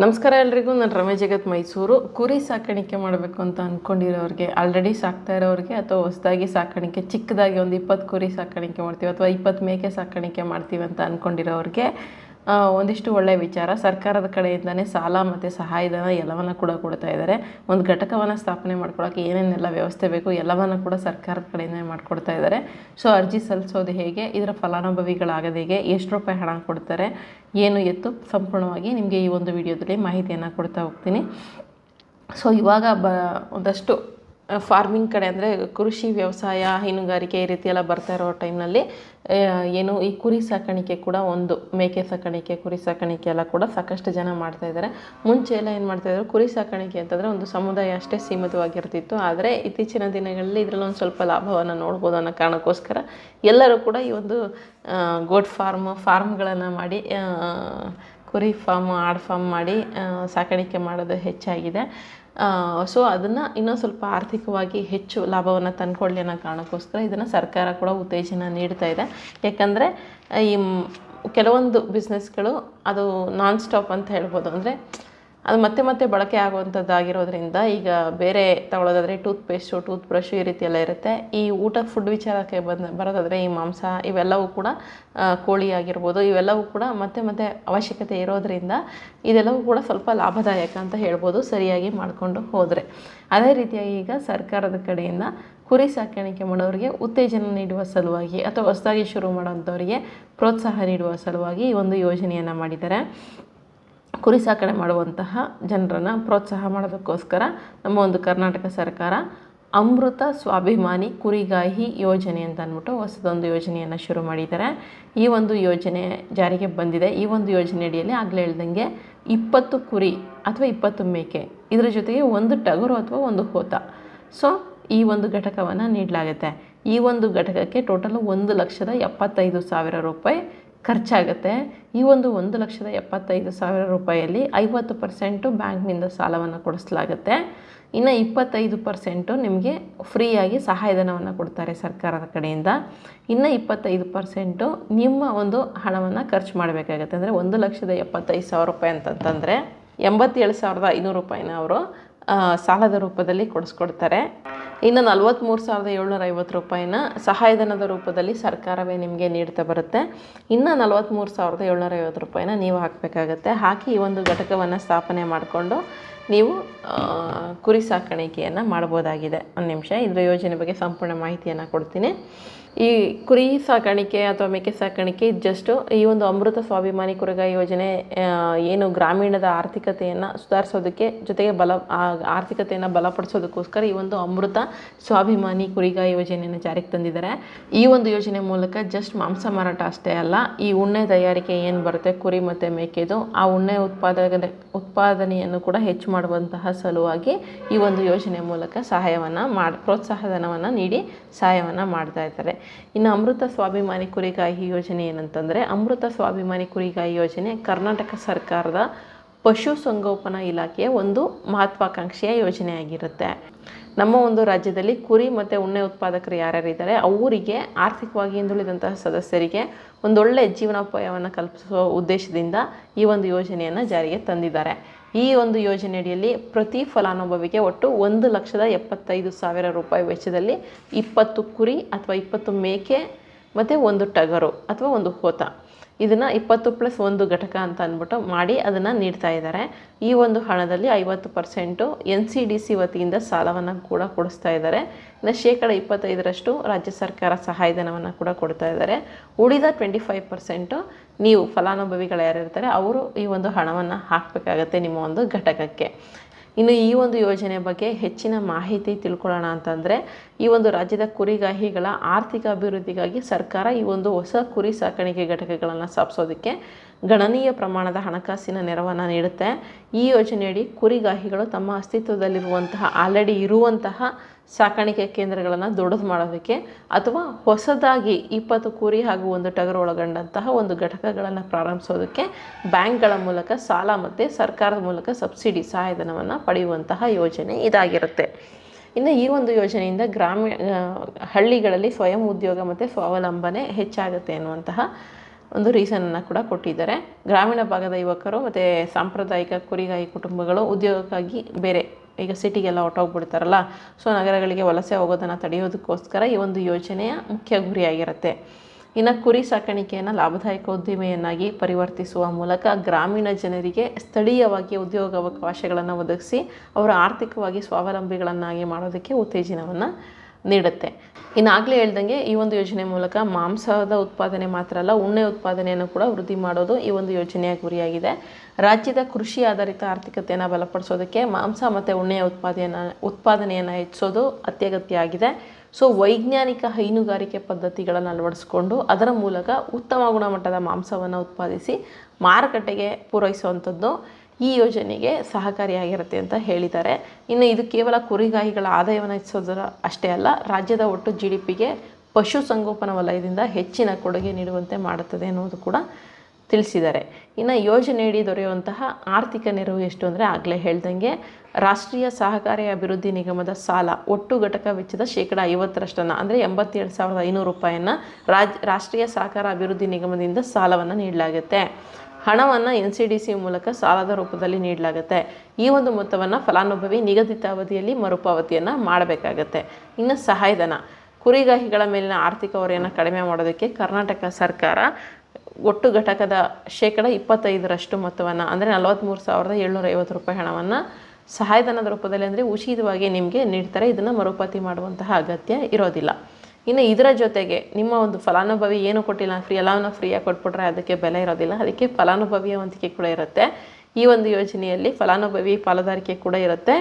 ನಮಸ್ಕಾರ ಎಲ್ರಿಗೂ, ನಾನು ರಮೇಶ್ ಜಗತ್ ಮೈಸೂರು. ಕುರಿ ಸಾಕಾಣಿಕೆ ಮಾಡಬೇಕು ಅಂತ ಅಂದ್ಕೊಂಡಿರೋರಿಗೆ ಆಲ್ರೆಡಿ ಸಾಕ್ತಾ ಇರೋರಿಗೆ ಅಥವಾ ಹೊಸದಾಗಿ ಸಾಕಾಣಿಕೆ, ಚಿಕ್ಕದಾಗಿ ಒಂದು ಇಪ್ಪತ್ತು ಕುರಿ ಸಾಕಾಣಿಕೆ ಮಾಡ್ತೀವಿ ಅಥವಾ ಇಪ್ಪತ್ತು ಮೇಕೆ ಸಾಕಾಣಿಕೆ ಮಾಡ್ತೀವಿ ಅಂತ ಅಂದ್ಕೊಂಡಿರೋರಿಗೆ ಒಂದಿಷ್ಟು ಒಳ್ಳೆಯ ವಿಚಾರ. ಸರ್ಕಾರದ ಕಡೆಯಿಂದನೇ ಸಾಲ ಮತ್ತು ಸಹಾಯಧನ ಎಲ್ಲವನ್ನ ಕೂಡ ಕೊಡ್ತಾ ಇದ್ದಾರೆ ಒಂದು ಘಟಕವನ್ನು ಸ್ಥಾಪನೆ ಮಾಡ್ಕೊಳ್ಳೋಕೆ ಏನೇನೆಲ್ಲ ವ್ಯವಸ್ಥೆ ಬೇಕು ಎಲ್ಲವನ್ನು ಕೂಡ ಸರ್ಕಾರದ ಕಡೆಯಿಂದಲೇ ಮಾಡಿಕೊಡ್ತಾ ಇದ್ದಾರೆ ಸೊ ಅರ್ಜಿ ಸಲ್ಲಿಸೋದು ಹೇಗೆ, ಇದರ ಫಲಾನುಭವಿಗಳಾಗದ ಹೇಗೆ, ಎಷ್ಟು ರೂಪಾಯಿ ಹಣ ಕೊಡ್ತಾರೆ, ಏನು ಎತ್ತು, ಸಂಪೂರ್ಣವಾಗಿ ನಿಮಗೆ ಈ ಒಂದು ವಿಡಿಯೋದಲ್ಲಿ ಮಾಹಿತಿಯನ್ನು ಕೊಡ್ತಾ ಹೋಗ್ತೀನಿ. ಸೊ ಇವಾಗ ಬ, ಒಂದಷ್ಟು ಫಾರ್ಮಿಂಗ್ ಕಡೆ ಅಂದರೆ ಕೃಷಿ ವ್ಯವಸಾಯ, ಹೈನುಗಾರಿಕೆ ಈ ರೀತಿ ಎಲ್ಲ ಬರ್ತಾ ಇರೋ ಟೈಮ್ನಲ್ಲಿ ಏನು ಈ ಕುರಿ ಸಾಕಾಣಿಕೆ ಕೂಡ ಒಂದು, ಮೇಕೆ ಸಾಕಾಣಿಕೆ, ಕುರಿ ಸಾಕಾಣಿಕೆ ಎಲ್ಲ ಕೂಡ ಸಾಕಷ್ಟು ಜನ ಮಾಡ್ತಾ ಇದ್ದಾರೆ. ಮುಂಚೆ ಎಲ್ಲ ಏನು ಮಾಡ್ತಾ ಇದ್ರು, ಕುರಿ ಸಾಕಾಣಿಕೆ ಅಂತಂದರೆ ಒಂದು ಸಮುದಾಯ ಅಷ್ಟೇ ಸೀಮಿತವಾಗಿರ್ತಿತ್ತು. ಆದರೆ ಇತ್ತೀಚಿನ ದಿನಗಳಲ್ಲಿ ಇದರಲ್ಲಿ ಒಂದು ಸ್ವಲ್ಪ ಲಾಭವನ್ನು ನೋಡ್ಬೋದು ಅನ್ನೋ ಕಾರಣಕ್ಕೋಸ್ಕರ ಎಲ್ಲರೂ ಕೂಡ ಈ ಒಂದು ಗೋಟ್ ಫಾರ್ಮ್ ಫಾರ್ಮ್ಗಳನ್ನು ಮಾಡಿ ಕುರಿ ಫಾರ್ಮ್ ಆಡ್ ಫಾರ್ಮ್ ಮಾಡಿ ಸಾಕಾಣಿಕೆ ಮಾಡೋದು ಹೆಚ್ಚಾಗಿದೆ. ಸೊ ಅದನ್ನು ಇನ್ನೂ ಸ್ವಲ್ಪ ಆರ್ಥಿಕವಾಗಿ ಹೆಚ್ಚು ಲಾಭವನ್ನು ತಂದ್ಕೊಳ್ಳಿ ಅನ್ನೋ ಕಾರಣಕ್ಕೋಸ್ಕರ ಇದನ್ನು ಸರ್ಕಾರ ಕೂಡ ಉತ್ತೇಜನ ನೀಡ್ತಾ ಇದೆ. ಯಾಕಂದರೆ, ಈ ಕೆಲವೊಂದು ಬಿಸ್ನೆಸ್ಗಳು ಅದು ನಾನ್ ಸ್ಟಾಪ್ ಅಂತ ಹೇಳ್ಬೋದು. ಅಂದರೆ ಅದು ಮತ್ತೆ ಮತ್ತೆ ಬಳಕೆ ಆಗುವಂಥದ್ದಾಗಿರೋದ್ರಿಂದ ಈಗ ಬೇರೆ ತಗೊಳ್ಳೋದಾದರೆ ಟೂತ್ ಪೇಸ್ಟು ಟೂತ್ ಬ್ರಷು ಈ ರೀತಿ ಎಲ್ಲ ಇರುತ್ತೆ. ಈ ಊಟ ಫುಡ್ ವಿಚಾರಕ್ಕೆ ಬಂದ, ಬರೋದಾದರೆ ಈ ಮಾಂಸ ಇವೆಲ್ಲವೂ ಕೂಡ ಕೋಳಿ ಆಗಿರ್ಬೋದು, ಇವೆಲ್ಲವೂ ಕೂಡ ಮತ್ತೆ ಮತ್ತೆ ಅವಶ್ಯಕತೆ ಇರೋದರಿಂದ ಇದೆಲ್ಲವೂ ಕೂಡ ಸ್ವಲ್ಪ ಲಾಭದಾಯಕ ಅಂತ ಹೇಳ್ಬೋದು, ಸರಿಯಾಗಿ ಮಾಡಿಕೊಂಡು ಹೋದರೆ. ಅದೇ ರೀತಿಯಾಗಿ ಈಗ ಸರ್ಕಾರದ ಕಡೆಯಿಂದ ಕುರಿ ಸಾಕಾಣಿಕೆ ಮಾಡೋರಿಗೆ ಉತ್ತೇಜನ ನೀಡುವ ಸಲುವಾಗಿ ಅಥವಾ ಹೊಸದಾಗಿ ಶುರು ಮಾಡೋಂಥವರಿಗೆ ಪ್ರೋತ್ಸಾಹ ನೀಡುವ ಸಲುವಾಗಿ ಈ ಒಂದು ಯೋಜನೆಯನ್ನು ಮಾಡಿದ್ದಾರೆ. ಕುರಿ ಸಾಕಣೆ ಮಾಡುವಂತಹ ಜನರನ್ನು ಪ್ರೋತ್ಸಾಹ ಮಾಡೋದಕ್ಕೋಸ್ಕರ ನಮ್ಮ ಒಂದು ಕರ್ನಾಟಕ ಸರ್ಕಾರ ಅಮೃತ ಸ್ವಾಭಿಮಾನಿ ಕುರಿಗಾಹಿ ಯೋಜನೆ ಅಂತ ಅಂದ್ಬಿಟ್ಟು ಹೊಸದೊಂದು ಯೋಜನೆಯನ್ನು ಶುರು ಮಾಡಿದ್ದಾರೆ. ಈ ಒಂದು ಯೋಜನೆ ಜಾರಿಗೆ ಬಂದಿದೆ. ಈ ಒಂದು ಯೋಜನೆ ಅಡಿಯಲ್ಲಿ ಆಗಲೇ ಹೇಳ್ದಂಗೆ ಇಪ್ಪತ್ತು ಕುರಿ ಅಥವಾ ಇಪ್ಪತ್ತು ಮೇಕೆ ಇದರ ಜೊತೆಗೆ ಒಂದು ಟಗರು ಅಥವಾ ಒಂದು ಹೋತ. ಸೊ ಈ ಒಂದು ಘಟಕವನ್ನು ನೀಡಲಾಗುತ್ತೆ. ಈ ಒಂದು ಘಟಕಕ್ಕೆ ಟೋಟಲ್ ಒಂದು ಲಕ್ಷದ ಎಪ್ಪತ್ತೈದು ಸಾವಿರ ರೂಪಾಯಿ ಖರ್ಚಾಗುತ್ತೆ. ಈ ಒಂದು ಒಂದು ಲಕ್ಷದ ಎಪ್ಪತ್ತೈದು ಸಾವಿರ ರೂಪಾಯಲ್ಲಿ ಐವತ್ತು ಪರ್ಸೆಂಟು ಬ್ಯಾಂಕ್ನಿಂದ ಸಾಲವನ್ನು ಕೊಡಿಸಲಾಗುತ್ತೆ. ಇನ್ನು ಇಪ್ಪತ್ತೈದು ಪರ್ಸೆಂಟು ನಿಮಗೆ ಫ್ರೀಯಾಗಿ ಸಹಾಯಧನವನ್ನು ಕೊಡ್ತಾರೆ ಸರ್ಕಾರದ ಕಡೆಯಿಂದ. ಇನ್ನು ಇಪ್ಪತ್ತೈದು ಪರ್ಸೆಂಟು ನಿಮ್ಮ ಒಂದು ಹಣವನ್ನು ಖರ್ಚು ಮಾಡಬೇಕಾಗತ್ತೆ. ಅಂದರೆ ಒಂದು ಲಕ್ಷದ ಎಪ್ಪತ್ತೈದು ಸಾವಿರ ರೂಪಾಯಿ ಅಂತಂತಂದರೆ ಎಂಬತ್ತೇಳು ಸಾವಿರದ ಐನೂರು ರೂಪಾಯಿನ ಅವರು ಸಾಲದ ರೂಪದಲ್ಲಿ ಕೊಡಿಸ್ಕೊಡ್ತಾರೆ. ಇನ್ನು ನಲ್ವತ್ತ್ಮೂರು ಸಾವಿರದ ಏಳ್ನೂರ ಐವತ್ತು ರೂಪಾಯಿನ ಸಹಾಯಧನದ ರೂಪದಲ್ಲಿ ಸರ್ಕಾರವೇ ನಿಮಗೆ ನೀಡ್ತಾ ಬರುತ್ತೆ. ಇನ್ನು ನಲವತ್ತ್ಮೂರು ಸಾವಿರದ ಏಳ್ನೂರ ಐವತ್ತು ರೂಪಾಯಿನ ನೀವು ಹಾಕಬೇಕಾಗತ್ತೆ. ಹಾಕಿ ಈ ಒಂದು ಘಟಕವನ್ನು ಸ್ಥಾಪನೆ ಮಾಡಿಕೊಂಡು ನೀವು ಕುರಿ ಸಾಕಾಣಿಕೆಯನ್ನು ಮಾಡ್ಬೋದಾಗಿದೆ ಒಂದು ನಿಮಿಷ, ಇದರ ಯೋಜನೆ ಬಗ್ಗೆ ಸಂಪೂರ್ಣ ಮಾಹಿತಿಯನ್ನು ಕೊಡ್ತೀನಿ. ಈ ಕುರಿ ಸಾಕಾಣಿಕೆ ಅಥವಾ ಮೇಕೆ ಸಾಕಾಣಿಕೆ ಜಸ್ಟು ಈ ಒಂದು ಅಮೃತ ಸ್ವಾಭಿಮಾನಿ ಕುರಿಗಾಯಿ ಯೋಜನೆ ಏನು ಗ್ರಾಮೀಣದ ಆರ್ಥಿಕತೆಯನ್ನು ಸುಧಾರಿಸೋದಕ್ಕೆ ಜೊತೆಗೆ ಬಲ ಆರ್ಥಿಕತೆಯನ್ನು ಬಲಪಡಿಸೋದಕ್ಕೋಸ್ಕರ ಈ ಒಂದು ಅಮೃತ ಸ್ವಾಭಿಮಾನಿ ಕುರಿಗಾಯಿ ಯೋಜನೆಯನ್ನು ಜಾರಿಗೆ ತಂದಿದ್ದಾರೆ. ಈ ಒಂದು ಯೋಜನೆ ಮೂಲಕ ಜಸ್ಟ್ ಮಾಂಸ ಮಾರಾಟ ಅಷ್ಟೇ ಅಲ್ಲ, ಈ ಉಣ್ಣೆ ತಯಾರಿಕೆ ಏನು ಬರುತ್ತೆ, ಕುರಿ ಮತ್ತು ಮೇಕೆದು, ಆ ಉಣ್ಣೆ ಉತ್ಪಾದನೆ, ಉತ್ಪಾದನೆಯನ್ನು ಕೂಡ ಹೆಚ್ಚು ಮಾಡುವಂತಹ ಸಲುವಾಗಿ ಈ ಒಂದು ಯೋಜನೆ ಮೂಲಕ ಸಹಾಯವನ್ನು ಮಾಡಿ, ಪ್ರೋತ್ಸಾಹಧನವನ್ನು ನೀಡಿ ಸಹಾಯವನ್ನು ಮಾಡ್ತಾ ಇದ್ದಾರೆ. ಇನ್ನು ಅಮೃತ ಸ್ವಾಭಿಮಾನಿ ಕುರಿಗಾಹಿ ಯೋಜನೆ ಏನಂತಂದರೆ, ಅಮೃತ ಸ್ವಾಭಿಮಾನಿ ಕುರಿಗಾಯಿ ಯೋಜನೆ ಕರ್ನಾಟಕ ಸರ್ಕಾರದ ಪಶುಸಂಗೋಪನಾ ಇಲಾಖೆಯ ಒಂದು ಮಹತ್ವಾಕಾಂಕ್ಷೆಯ ಯೋಜನೆಯಾಗಿರುತ್ತೆ ನಮ್ಮ ಒಂದು ರಾಜ್ಯದಲ್ಲಿ ಕುರಿ ಮತ್ತು ಉಣ್ಣೆ ಉತ್ಪಾದಕರು ಯಾರ್ಯಾರಿದ್ದಾರೆ, ಅವರಿಗೆ ಆರ್ಥಿಕವಾಗಿ ಹಿಂದುಳಿದಂತಹ ಸದಸ್ಯರಿಗೆ ಒಂದೊಳ್ಳೆ ಜೀವನೋಪಾಯವನ್ನು ಕಲ್ಪಿಸುವ ಉದ್ದೇಶದಿಂದ ಈ ಒಂದು ಯೋಜನೆಯನ್ನು ಜಾರಿಗೆ ತಂದಿದ್ದಾರೆ. ಈ ಒಂದು ಯೋಜನೆಯಡಿಯಲ್ಲಿ ಪ್ರತಿ ಫಲಾನುಭವಿಗೆ ಒಟ್ಟು ಒಂದು ಲಕ್ಷದ ಎಪ್ಪತ್ತೈದು ಸಾವಿರ ರೂಪಾಯಿ ವೆಚ್ಚದಲ್ಲಿ ಇಪ್ಪತ್ತು ಕುರಿ ಅಥವಾ ಇಪ್ಪತ್ತು ಮೇಕೆ ಮತ್ತು ಒಂದು ಟಗರು ಅಥವಾ ಒಂದು ಹೋತ ಇದನ್ನು ಇಪ್ಪತ್ತು ಪ್ಲಸ್ ಒಂದು ಘಟಕ ಅಂತ ಅಂದ್ಬಿಟ್ಟು ಮಾಡಿ ಅದನ್ನು ನೀಡ್ತಾ ಇದ್ದಾರೆ ಈ ಒಂದು ಹಣದಲ್ಲಿ ಐವತ್ತು percent N C D C ವತಿಯಿಂದ ಸಾಲವನ್ನು ಕೂಡ ಕೊಡಿಸ್ತಾ ಇದ್ದಾರೆ ಇನ್ನು ಶೇಕಡ ಇಪ್ಪತ್ತೈದರಷ್ಟು ರಾಜ್ಯ ಸರ್ಕಾರ ಸಹಾಯಧನವನ್ನು ಕೂಡ ಕೊಡ್ತಾ ಇದ್ದಾರೆ ಉಳಿದ ಟ್ವೆಂಟಿ ಫೈವ್ ಪರ್ಸೆಂಟು ನೀವು ಫಲಾನುಭವಿಗಳು ಯಾರಿರ್ತಾರೆ ಅವರು ಈ ಒಂದು ಹಣವನ್ನು ಹಾಕಬೇಕಾಗತ್ತೆ ನಿಮ್ಮ ಒಂದು ಘಟಕಕ್ಕೆ. ಇನ್ನು ಈ ಒಂದು ಯೋಜನೆ ಬಗ್ಗೆ ಹೆಚ್ಚಿನ ಮಾಹಿತಿ ತಿಳ್ಕೊಳ್ಳೋಣ ಅಂತಂದರೆ, ಈ ಒಂದು ರಾಜ್ಯದ ಕುರಿಗಾಹಿಗಳ ಆರ್ಥಿಕ ಅಭಿವೃದ್ಧಿಗಾಗಿ ಸರ್ಕಾರ ಈ ಒಂದು ಹೊಸ ಕುರಿ ಸಾಕಾಣಿಕೆ ಘಟಕಗಳನ್ನು ಸ್ಥಾಪಿಸೋದಕ್ಕೆ ಗಣನೀಯ ಪ್ರಮಾಣದ ಹಣಕಾಸಿನ ನೆರವನ್ನು ನೀಡುತ್ತೆ. ಈ ಯೋಜನೆಯಡಿ ಕುರಿಗಾಹಿಗಳು ತಮ್ಮ ಅಸ್ತಿತ್ವದಲ್ಲಿರುವಂತಹ, ಆಲ್ರೆಡಿ ಇರುವಂತಹ ಸಾಕಾಣಿಕೆ ಕೇಂದ್ರಗಳನ್ನು ದೊಡ್ಡದು ಮಾಡೋದಕ್ಕೆ ಅಥವಾ ಹೊಸದಾಗಿ ಇಪ್ಪತ್ತು ಕುರಿ ಹಾಗೂ ಒಂದು ಟಗರು ಒಳಗೊಂಡಂತಹ ಒಂದು ಘಟಕಗಳನ್ನು ಪ್ರಾರಂಭಿಸೋದಕ್ಕೆ ಬ್ಯಾಂಕ್ಗಳ ಮೂಲಕ ಸಾಲ ಮತ್ತು ಸರ್ಕಾರದ ಮೂಲಕ ಸಬ್ಸಿಡಿ ಸಹಾಯಧನವನ್ನು ಪಡೆಯುವಂತಹ ಯೋಜನೆ ಇದಾಗಿರುತ್ತೆ. ಇನ್ನು ಈ ಒಂದು ಯೋಜನೆಯಿಂದ ಗ್ರಾಮೀಣ, ಹಳ್ಳಿಗಳಲ್ಲಿ ಸ್ವಯಂ ಉದ್ಯೋಗ ಮತ್ತು ಸ್ವಾವಲಂಬನೆ ಹೆಚ್ಚಾಗುತ್ತೆ ಅನ್ನುವಂತಹ ಒಂದು ರೀಸನನ್ನು ಕೂಡ ಕೊಟ್ಟಿದ್ದಾರೆ. ಗ್ರಾಮೀಣ ಭಾಗದ ಯುವಕರು ಮತ್ತು ಸಾಂಪ್ರದಾಯಿಕ ಕುರಿಗಾಯಿ ಕುಟುಂಬಗಳು ಉದ್ಯೋಗಕ್ಕಾಗಿ ಬೇರೆ, ಈಗ ಸಿಟಿಗೆಲ್ಲ ಹೊಟ್ಟೋಗ್ಬಿಡ್ತಾರಲ್ಲ ಸೊ ನಗರಗಳಿಗೆ ವಲಸೆ ಹೋಗೋದನ್ನು ತಡೆಯೋದಕ್ಕೋಸ್ಕರ ಈ ಒಂದು ಯೋಜನೆಯ ಮುಖ್ಯ ಗುರಿಯಾಗಿರುತ್ತೆ. ಇನ್ನು ಕುರಿ ಸಾಕಾಣಿಕೆಯನ್ನು ಲಾಭದಾಯಕ ಉದ್ದಿಮೆಯನ್ನಾಗಿ ಪರಿವರ್ತಿಸುವ ಮೂಲಕ ಗ್ರಾಮೀಣ ಜನರಿಗೆ ಸ್ಥಳೀಯವಾಗಿ ಉದ್ಯೋಗಾವಕಾಶಗಳನ್ನು ಒದಗಿಸಿ ಅವರ ಆರ್ಥಿಕವಾಗಿ ಸ್ವಾವಲಂಬಿಗಳನ್ನಾಗಿ ಮಾಡೋದಕ್ಕೆ ಉತ್ತೇಜನವನ್ನು ನೀಡುತ್ತೆ. ಇನ್ನಾಗಲೇ ಹೇಳ್ದಂಗೆ ಈ ಒಂದು ಯೋಜನೆ ಮೂಲಕ ಮಾಂಸದ ಉತ್ಪಾದನೆ ಮಾತ್ರ ಅಲ್ಲ, ಉಣ್ಣೆ ಉತ್ಪಾದನೆಯನ್ನು ಕೂಡ ವೃದ್ಧಿ ಮಾಡೋದು ಈ ಒಂದು ಯೋಜನೆಯ ಗುರಿಯಾಗಿದೆ. ರಾಜ್ಯದ ಕೃಷಿ ಆಧಾರಿತ ಆರ್ಥಿಕತೆಯನ್ನು ಬಲಪಡಿಸೋದಕ್ಕೆ ಮಾಂಸ ಮತ್ತು ಉಣ್ಣೆಯ ಉತ್ಪಾದನೆಯನ್ನು ಉತ್ಪಾದನೆಯನ್ನು ಹೆಚ್ಚಿಸೋದು ಅತ್ಯಗತ್ಯ ಆಗಿದೆ. ಸೊ, ವೈಜ್ಞಾನಿಕ ಹೈನುಗಾರಿಕೆ ಪದ್ಧತಿಗಳನ್ನು ಅಳವಡಿಸ್ಕೊಂಡು ಅದರ ಮೂಲಕ ಉತ್ತಮ ಗುಣಮಟ್ಟದ ಮಾಂಸವನ್ನು ಉತ್ಪಾದಿಸಿ ಮಾರುಕಟ್ಟೆಗೆ ಪೂರೈಸುವಂಥದ್ದು. ಈ ಯೋಜನೆಗೆ ಸಹಕಾರಿಯಾಗಿರುತ್ತೆ ಅಂತ ಹೇಳಿದ್ದಾರೆ. ಇನ್ನು ಇದು ಕೇವಲ ಕುರಿಗಾಯಿಗಳ ಆದಾಯವನ್ನು ಹೆಚ್ಚಿಸೋದರ ಅಷ್ಟೇ ಅಲ್ಲ, ರಾಜ್ಯದ ಒಟ್ಟು ಜಿ ಡಿ ಪಿಗೆ ಪಶುಸಂಗೋಪನಾ ವಲಯದಿಂದ ಹೆಚ್ಚಿನ ಕೊಡುಗೆ ನೀಡುವಂತೆ ಮಾಡುತ್ತದೆ ಅನ್ನೋದು ಕೂಡ ತಿಳಿಸಿದ್ದಾರೆ. ಇನ್ನು ಯೋಜನೆಯಡಿ ದೊರೆಯುವಂತಹ ಆರ್ಥಿಕ ನೆರವು ಎಷ್ಟು ಅಂದರೆ ಆಗಲೇ ಹೇಳ್ದಂಗೆ ರಾಷ್ಟ್ರೀಯ ಸಹಕಾರಿ ಅಭಿವೃದ್ಧಿ ನಿಗಮದ ಸಾಲ, ಒಟ್ಟು ಘಟಕ ವೆಚ್ಚದ ಶೇಕಡ ಐವತ್ತರಷ್ಟನ್ನು ಅಂದರೆ ಎಂಬತ್ತೇಳು ಸಾವಿರದ ಐನೂರು ರೂಪಾಯಿಯನ್ನು ರಾಜ್, ರಾಷ್ಟ್ರೀಯ ಸಹಕಾರ ಅಭಿವೃದ್ಧಿ ನಿಗಮದಿಂದ ಸಾಲವನ್ನು ನೀಡಲಾಗುತ್ತೆ. ಹಣವನ್ನು ಎನ್ ಸಿ ಡಿ ಸಿ ಮೂಲಕ ಸಾಲದ ರೂಪದಲ್ಲಿ ನೀಡಲಾಗುತ್ತೆ. ಈ ಒಂದು ಮೊತ್ತವನ್ನು ಫಲಾನುಭವಿ ನಿಗದಿತ ಅವಧಿಯಲ್ಲಿ ಮರುಪಾವತಿಯನ್ನು ಮಾಡಬೇಕಾಗತ್ತೆ. ಇನ್ನು ಸಹಾಯಧನ. ಕುರಿಗಾಹಿಗಳ ಮೇಲಿನ ಆರ್ಥಿಕ ಹೊರೆಯನ್ನು ಕಡಿಮೆ ಮಾಡೋದಕ್ಕೆ ಕರ್ನಾಟಕ ಸರ್ಕಾರ ಒಟ್ಟು ಘಟಕದ ಶೇಕಡ ಇಪ್ಪತ್ತೈದರಷ್ಟು ಮೊತ್ತವನ್ನು, ಅಂದರೆ ನಲವತ್ತ್ಮೂರು ಸಾವಿರದ ಏಳ್ನೂರ ಐವತ್ತು ರೂಪಾಯಿ ಹಣವನ್ನು ಸಹಾಯಧನದ ರೂಪದಲ್ಲಿ ಅಂದರೆ ಉಚಿತವಾಗಿ ನಿಮಗೆ ನೀಡ್ತಾರೆ. ಇದನ್ನು ಮರುಪಾವತಿ ಮಾಡುವಂತಹ ಅಗತ್ಯ ಇರೋದಿಲ್ಲ. ಇನ್ನು ಇದರ ಜೊತೆಗೆ ನಿಮ್ಮ ಒಂದು ಫಲಾನುಭವಿ ಏನು ಕೊಟ್ಟಿಲ್ಲ ಫ್ರೀ ಎಲ್ಲವನ್ನು ಫ್ರೀಯಾಗಿ ಕೊಟ್ಬಿಟ್ರೆ ಅದಕ್ಕೆ ಬೆಲೆ ಇರೋದಿಲ್ಲ. ಅದಕ್ಕೆ ಫಲಾನುಭವಿಯ ವಂತಿಕೆ ಕೂಡ ಇರುತ್ತೆ. ಈ ಒಂದು ಯೋಜನೆಯಲ್ಲಿ ಫಲಾನುಭವಿ ಪಾಲುದಾರಿಕೆ ಕೂಡ ಇರುತ್ತೆ.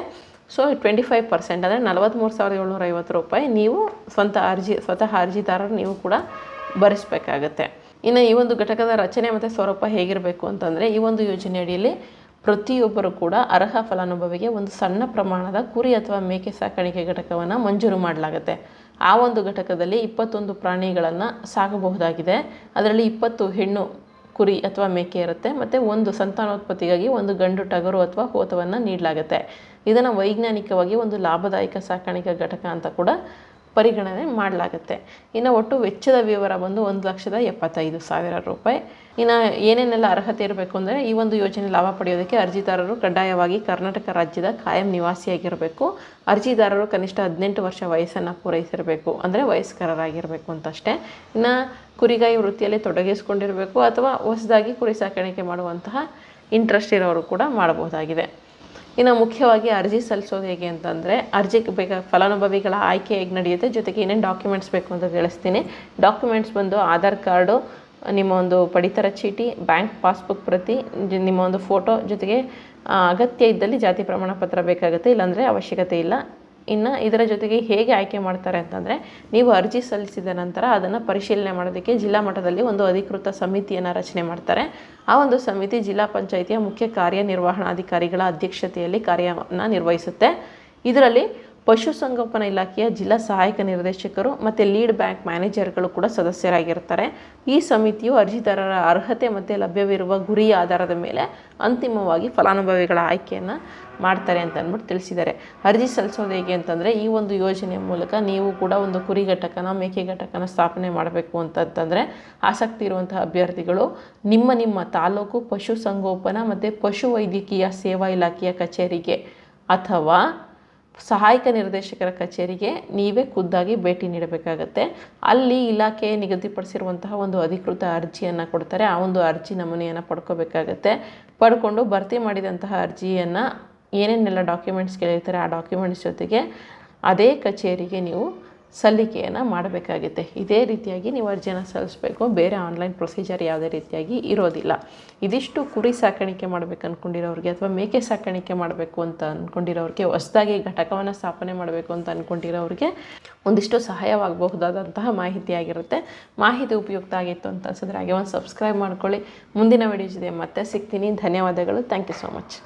ಸೊ ಟ್ವೆಂಟಿ ಫೈವ್ ಪರ್ಸೆಂಟ್ ಅಂದರೆ ನಲವತ್ತ್ಮೂರು ಸಾವಿರದ ಏಳ್ನೂರ ಐವತ್ತು ರೂಪಾಯಿ ನೀವು ಸ್ವಂತ ಅರ್ಜಿ, ಸ್ವತಃ ಅರ್ಜಿದಾರರು ನೀವು ಕೂಡ ಭರಿಸಬೇಕಾಗತ್ತೆ. ಇನ್ನು ಈ ಒಂದು ಘಟಕದ ರಚನೆ ಮತ್ತು ಸ್ವರೂಪ ಹೇಗಿರಬೇಕು ಅಂತಂದರೆ ಈ ಒಂದು ಯೋಜನೆ ಅಡಿಯಲ್ಲಿ ಪ್ರತಿಯೊಬ್ಬರು ಕೂಡ ಅರ್ಹ ಫಲಾನುಭವಿಗೆ ಒಂದು ಸಣ್ಣ ಪ್ರಮಾಣದ ಕುರಿ ಅಥವಾ ಮೇಕೆ ಸಾಕಾಣಿಕೆ ಘಟಕವನ್ನು ಮಂಜೂರು ಮಾಡಲಾಗುತ್ತೆ. ಆ ಒಂದು ಘಟಕದಲ್ಲಿ ಇಪ್ಪತ್ತೊಂದು ಪ್ರಾಣಿಗಳನ್ನು ಸಾಕಬಹುದಾಗಿದೆ ಅದರಲ್ಲಿ ಇಪ್ಪತ್ತು ಹೆಣ್ಣು, ಕುರಿ ಅಥವಾ ಮೇಕೆ ಇರುತ್ತೆ. ಮತ್ತು ಒಂದು ಸಂತಾನೋತ್ಪತ್ತಿಗಾಗಿ ಒಂದು ಗಂಡು ಟಗರು ಅಥವಾ ಹೋತವನ್ನು ನೀಡಲಾಗುತ್ತೆ. ಇದನ್ನು ವೈಜ್ಞಾನಿಕವಾಗಿ ಒಂದು ಲಾಭದಾಯಕ ಸಾಕಾಣಿಕಾ ಘಟಕ ಅಂತ ಕೂಡ ಪರಿಗಣನೆ ಮಾಡಲಾಗುತ್ತೆ. ಇನ್ನು ಒಟ್ಟು ವೆಚ್ಚದ ವಿವರ ಬಂದು ಒಂದು ಲಕ್ಷದ ಎಪ್ಪತ್ತೈದು ಸಾವಿರ ರೂಪಾಯಿ. ಇನ್ನು ಏನೇನೆಲ್ಲ ಅರ್ಹತೆ ಇರಬೇಕು ಅಂದರೆ ಈ ಒಂದು ಯೋಜನೆ ಲಾಭ ಪಡೆಯೋದಕ್ಕೆ ಅರ್ಜಿದಾರರು ಕಡ್ಡಾಯವಾಗಿ ಕರ್ನಾಟಕ ರಾಜ್ಯದ ಕಾಯಂ ನಿವಾಸಿಯಾಗಿರಬೇಕು. ಅರ್ಜಿದಾರರು ಕನಿಷ್ಠ ಹದಿನೆಂಟು ವರ್ಷ ವಯಸ್ಸನ್ನು ಪೂರೈಸಿರಬೇಕು. ಅಂದರೆ ವಯಸ್ಕರರಾಗಿರಬೇಕು ಅಂತಷ್ಟೇ. ಇನ್ನು ಕುರಿಗಾಯಿ ವೃತ್ತಿಯಲ್ಲಿ ತೊಡಗಿಸಿಕೊಂಡಿರಬೇಕು ಅಥವಾ ಹೊಸದಾಗಿ ಕುರಿ ಸಾಕಾಣಿಕೆ ಮಾಡುವಂತಹ ಇಂಟ್ರೆಸ್ಟ್ ಇರೋರು ಕೂಡ ಮಾಡಬಹುದಾಗಿದೆ ಇನ್ನು ಮುಖ್ಯವಾಗಿ ಅರ್ಜಿ ಸಲ್ಲಿಸೋದು ಹೇಗೆ ಅಂತಂದರೆ ಅರ್ಜಿಗೆ ಬೇಕ ಫಲಾನುಭವಿಗಳ ಆಯ್ಕೆ ಹೇಗೆ ನಡೆಯುತ್ತೆ, ಜೊತೆಗೆ ಏನೇನು ಡಾಕ್ಯುಮೆಂಟ್ಸ್ ಬೇಕು ಅಂತ ತಿಳಿಸ್ತೀನಿ. ಡಾಕ್ಯುಮೆಂಟ್ಸ್ ಬಂದು ಆಧಾರ್ ಕಾರ್ಡು, ನಿಮ್ಮ ಒಂದು ಪಡಿತರ ಚೀಟಿ, ಬ್ಯಾಂಕ್ ಪಾಸ್ಬುಕ್ ಪ್ರತಿ, ನಿಮ್ಮ ಒಂದು ಫೋಟೋ, ಜೊತೆಗೆ ಅಗತ್ಯ ಇದ್ದಲ್ಲಿ ಜಾತಿ ಪ್ರಮಾಣ ಪತ್ರ ಬೇಕಾಗುತ್ತೆ, ಇಲ್ಲಾಂದರೆ ಅವಶ್ಯಕತೆ ಇಲ್ಲ. ಇನ್ನು ಇದರ ಜೊತೆಗೆ ಹೇಗೆ ಆಯ್ಕೆ ಮಾಡ್ತಾರೆ ಅಂತಂದರೆ, ನೀವು ಅರ್ಜಿ ಸಲ್ಲಿಸಿದ ನಂತರ ಅದನ್ನು ಪರಿಶೀಲನೆ ಮಾಡೋದಕ್ಕೆ ಜಿಲ್ಲಾ ಮಟ್ಟದಲ್ಲಿ ಒಂದು ಅಧಿಕೃತ ಸಮಿತಿಯನ್ನು ರಚನೆ ಮಾಡ್ತಾರೆ. ಆ ಒಂದು ಸಮಿತಿ ಜಿಲ್ಲಾ ಪಂಚಾಯಿತಿಯ ಮುಖ್ಯ ಕಾರ್ಯನಿರ್ವಹಣಾಧಿಕಾರಿಗಳ ಅಧ್ಯಕ್ಷತೆಯಲ್ಲಿ ಕಾರ್ಯವನ್ನು ನಿರ್ವಹಿಸುತ್ತೆ. ಇದರಲ್ಲಿ ಪಶುಸಂಗೋಪನಾ ಇಲಾಖೆಯ ಜಿಲ್ಲಾ ಸಹಾಯಕ ನಿರ್ದೇಶಕರು ಮತ್ತು ಲೀಡ್ ಬ್ಯಾಂಕ್ ಮ್ಯಾನೇಜರ್ಗಳು ಕೂಡ ಸದಸ್ಯರಾಗಿರ್ತಾರೆ. ಈ ಸಮಿತಿಯು ಅರ್ಜಿದಾರರ ಅರ್ಹತೆ ಮತ್ತು ಲಭ್ಯವಿರುವ ಗುರಿಯ ಆಧಾರದ ಮೇಲೆ ಅಂತಿಮವಾಗಿ ಫಲಾನುಭವಿಗಳ ಆಯ್ಕೆಯನ್ನು ಮಾಡ್ತಾರೆ ಅಂತ ಅಂದ್ಬಿಟ್ಟು ತಿಳಿಸಿದ್ದಾರೆ. ಅರ್ಜಿ ಸಲ್ಲಿಸೋದು ಹೇಗೆ ಅಂತಂದರೆ, ಈ ಒಂದು ಯೋಜನೆಯ ಮೂಲಕ ನೀವು ಕೂಡ ಒಂದು ಕುರಿ ಘಟಕನ, ಮೇಕೆ ಘಟಕನ ಸ್ಥಾಪನೆ ಮಾಡಬೇಕು ಅಂತಂತಂದರೆ ಆಸಕ್ತಿ ಇರುವಂತಹ ಅಭ್ಯರ್ಥಿಗಳು, ನಿಮ್ಮ ನಿಮ್ಮ ತಾಲೂಕು ಪಶುಸಂಗೋಪನಾ ಮತ್ತು ಪಶುವೈದ್ಯಕೀಯ ಸೇವಾ ಇಲಾಖೆಯ ಕಚೇರಿಗೆ ಅಥವಾ ಸಹಾಯಕ ನಿರ್ದೇಶಕರ ಕಚೇರಿಗೆ ನೀವೇ ಖುದ್ದಾಗಿ ಭೇಟಿ ನೀಡಬೇಕಾಗತ್ತೆ. ಅಲ್ಲಿ ಇಲಾಖೆ ನಿಗದಿಪಡಿಸಿರುವಂತಹ ಒಂದು ಅಧಿಕೃತ ಅರ್ಜಿಯನ್ನು ಕೊಡ್ತಾರೆ. ಆ ಒಂದು ಅರ್ಜಿ ನಮೂನೆಯನ್ನು ಪಡ್ಕೋಬೇಕಾಗತ್ತೆ. ಪಡ್ಕೊಂಡು ಭರ್ತಿ ಮಾಡಿದಂತಹ ಅರ್ಜಿಯನ್ನು ಏನೇನೆಲ್ಲ ಡಾಕ್ಯುಮೆಂಟ್ಸ್ ಕೇಳಿರ್ತಾರೆ, ಆ ಡಾಕ್ಯುಮೆಂಟ್ಸ್ ಜೊತೆಗೆ ಅದೇ ಕಚೇರಿಗೆ ನೀವು ಸಲ್ಲಿಕೆಯನ್ನು ಮಾಡಬೇಕಾಗುತ್ತೆ. ಇದೇ ರೀತಿಯಾಗಿ ನೀವು ಅರ್ಜಿಯನ್ನು ಸಲ್ಲಿಸಬೇಕು. ಬೇರೆ ಆನ್ಲೈನ್ ಪ್ರೊಸೀಜರ್ ಯಾವುದೇ ರೀತಿಯಾಗಿ ಇರೋದಿಲ್ಲ. ಇದಿಷ್ಟು ಕುರಿ ಸಾಕಾಣಿಕೆ ಮಾಡಬೇಕು ಅಂದ್ಕೊಂಡಿರೋರಿಗೆ ಅಥವಾ ಮೇಕೆ ಸಾಕಾಣಿಕೆ ಮಾಡಬೇಕು ಅಂತ ಅಂದ್ಕೊಂಡಿರೋರಿಗೆ ಹೊಸದಾಗಿ ಘಟಕವನ್ನು ಸ್ಥಾಪನೆ ಮಾಡಬೇಕು ಅಂತ ಅಂದ್ಕೊಂಡಿರೋರಿಗೆ ಒಂದಿಷ್ಟು ಸಹಾಯವಾಗಬಹುದಾದಂತಹ ಮಾಹಿತಿ ಆಗಿರುತ್ತೆ. ಮಾಹಿತಿ ಉಪಯುಕ್ತ ಆಗಿತ್ತು ಅಂತ ಅನ್ಸಿದ್ರೆ ಹಾಗೆ ಒಂದು ಸಬ್ಸ್ಕ್ರೈಬ್ ಮಾಡ್ಕೊಳ್ಳಿ. ಮುಂದಿನ ವಿಡಿಯೋ ಜೊತೆ ಮತ್ತೆ ಸಿಗ್ತೀನಿ. ಧನ್ಯವಾದಗಳು. Thank you so much